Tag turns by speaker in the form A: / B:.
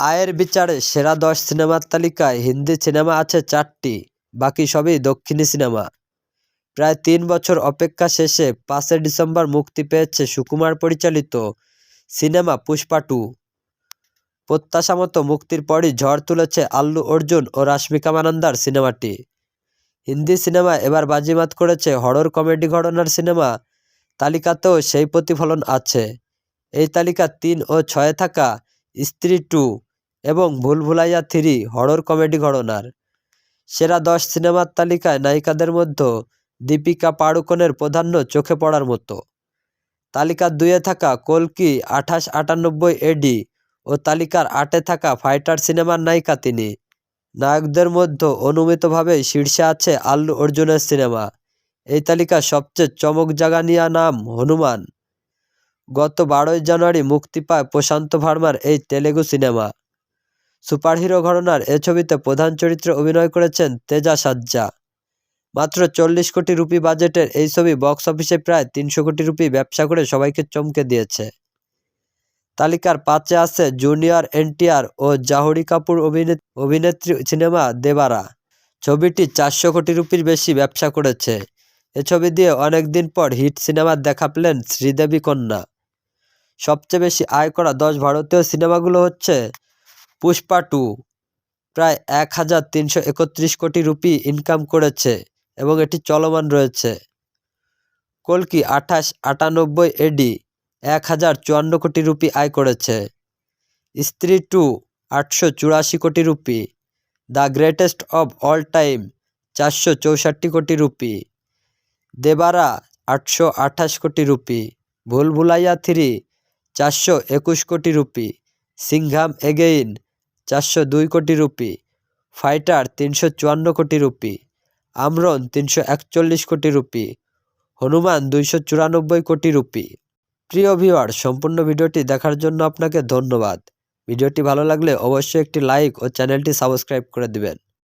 A: আয়ের বিচারে, সেরা দশ সিনেমার তালিকায় হিন্দি সিনেমা আছে চারটি, বাকি সবই দক্ষিণী সিনেমা। প্রায় তিন বছর অপেক্ষা শেষে পাঁচই ডিসেম্বর মুক্তি পেয়েছে সুকুমার পরিচালিত সিনেমা পুষ্পা টু। প্রত্যাশা মতো মুক্তির পরই ঝড় তুলেছে আল্লু অর্জুন ও রাশ্মিকা মানান্দার সিনেমাটি। হিন্দি সিনেমা এবার বাজিমাত করেছে হরর কমেডি ঘটনার সিনেমা, তালিকাতেও সেই প্রতিফলন আছে। এই তালিকা তিন ও ছয়ে থাকা স্ত্রী টু এবং ভুলভুলাইয়া থ্রি হরর কমেডি ঘটনার। সেরা দশ সিনেমার তালিকায় নায়িকাদের মধ্যে দীপিকা পাড়ুকোনের প্রাধান্য চোখে পড়ার মতো। তালিকার দুইয়ে থাকা কলকি আঠাশ আটানব্বই এডি ও তালিকার আটে থাকা ফাইটার সিনেমার নায়িকা তিনি। নায়কদের মধ্যে অনুমিতভাবেই শীর্ষে আছে আল্লু অর্জুনের সিনেমা। এই তালিকার সবচেয়ে চমক জাগানিয়া নাম হনুমান। গত বারোই জানুয়ারি মুক্তি পায় প্রশান্ত ভার্মার এই তেলেগু সিনেমা। সুপারহিরো ঘটনার এ ছবিতে প্রধান চরিত্রে অভিনয় করেছেন তেজা সাজ্জা। মাত্র চল্লিশ কোটি রুপি বাজেটের এই ছবি বক্স অফিসে প্রায় তিনশো কোটি রুপি ব্যবসা করে সবাইকে চমকে দিয়েছে। তালিকার পাঁচে আছে জুনিয়র এনটিআর ও জাহরি কাপুর অভিনেত্রী সিনেমা দেবারা। ছবিটি চারশো কোটি রুপির বেশি ব্যবসা করেছে। এ ছবি দিয়ে অনেকদিন পর হিট সিনেমা দেখা পেলেন শ্রীদেবী কন্যা। সবচেয়ে বেশি আয় করা দশ ভারতীয় সিনেমাগুলো হচ্ছে পুষ্পা টু প্রায় এক হাজার তিনশো একত্রিশ কোটি রুপি ইনকাম করেছে এবং এটি চলমান রয়েছে। কলকি আঠাশ আটানব্বই এডি এক হাজার চুয়ান্ন কোটি রুপি আয় করেছে। স্ত্রী টু আটশো চুরাশি কোটি rupee. The greatest of all time চারশো চৌষট্টি কোটি রুপি। দেবারা আটশো আঠাশ কোটি রুপি। ভুলভুলাইয়া থ্রি চারশো একুশ কোটি রুপি। সিংঘাম এগেইন চারশো দুই কোটি রুপি, ফাইটার তিনশো চুয়ান্ন কোটি রুপি, আমরন তিনশো একচল্লিশ কোটি রুপি, হনুমান দুইশো চুরানব্বই কোটি রুপি। প্রিয় ভিওয়ার সম্পূর্ণ ভিডিওটি দেখার জন্য আপনাকে ধন্যবাদ। ভিডিওটি ভালো লাগলে অবশ্যই একটি লাইক ও চ্যানেলটি সাবস্ক্রাইব করে দিবেন।